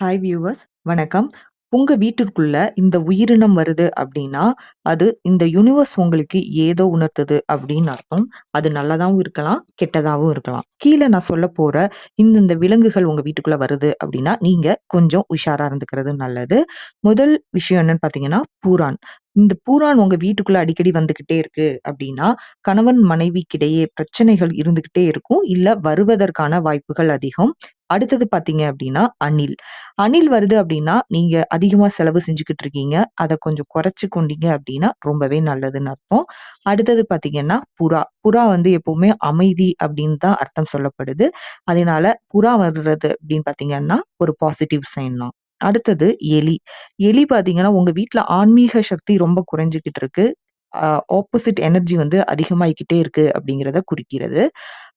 Hi viewers வணக்கம். உங்க வீட்டிற்குள்ள இந்த உயிரினம் வருது அப்படின்னா அது இந்த யூனிவர்ஸ் உங்களுக்கு ஏதோ உணர்த்துது அப்படின்னு அர்த்தம். அது நல்லதாகவும் இருக்கலாம் கெட்டதாகவும் இருக்கலாம். கீழே நான் சொல்ல போற இந்தந்த விலங்குகள் உங்க வீட்டுக்குள்ள வருது அப்படின்னா நீங்க கொஞ்சம் உஷாரா இருந்துக்கிறது நல்லது. முதல் விஷயம் என்னன்னு பாத்தீங்கன்னா பூரான். இந்த பூரான் உங்க வீட்டுக்குள்ள அடிக்கடி வந்துகிட்டே இருக்கு அப்படின்னா கணவன் மனைவிக்கிடையே பிரச்சனைகள் இருந்துகிட்டே இருக்கும். இல்ல வருவதற்கான வாய்ப்புகள் அதிகம். அடுத்தது பாத்தீங்க அப்படின்னா அணில். அணில் வருது அப்படின்னா நீங்க அதிகமா செலவு செஞ்சுக்கிட்டு இருக்கீங்க. அதை கொஞ்சம் குறைச்சு கொண்டீங்க அப்படின்னா ரொம்பவே நல்லதுன்னு அர்த்தம். அடுத்தது பாத்தீங்கன்னா புறா. புறா வந்து எப்பவுமே அமைதி அப்படின்னு தான் அர்த்தம் சொல்லப்படுது. அதனால புறா வர்றது அப்படின்னு பாத்தீங்கன்னா ஒரு பாசிட்டிவ் சைன் தான். அடுத்தது எலி. எலி பார்த்தீங்கன்னா உங்க வீட்டில் ஆன்மீக சக்தி ரொம்ப குறைஞ்சிக்கிட்டு இருக்கு ஆப்போசிட் எனர்ஜி வந்து அதிகமாகிக்கிட்டே இருக்கு அப்படிங்கிறத குறிக்கிறது.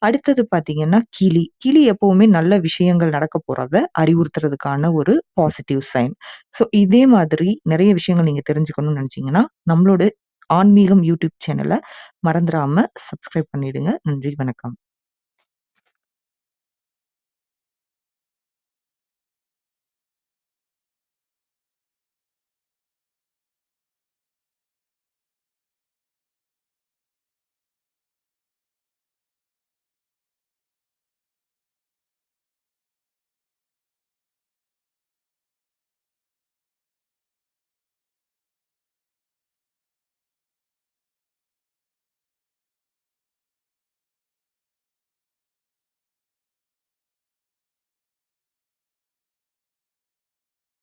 அடுத்தது பார்த்தீங்கன்னா கிளி. கிளி எப்பவுமே நல்ல விஷயங்கள் நடக்க போகிறத அறிவுறுத்துறதுக்கான ஒரு பாசிட்டிவ் சைன் ஸோ இதே மாதிரி நிறைய விஷயங்கள் நீங்கள் தெரிஞ்சுக்கணும்னு நினச்சிங்கன்னா நம்மளோட ஆன்மீகம் யூடியூப் சேனலை மறந்துடாமல் சப்ஸ்கிரைப் பண்ணிடுங்க. நன்றி வணக்கம்.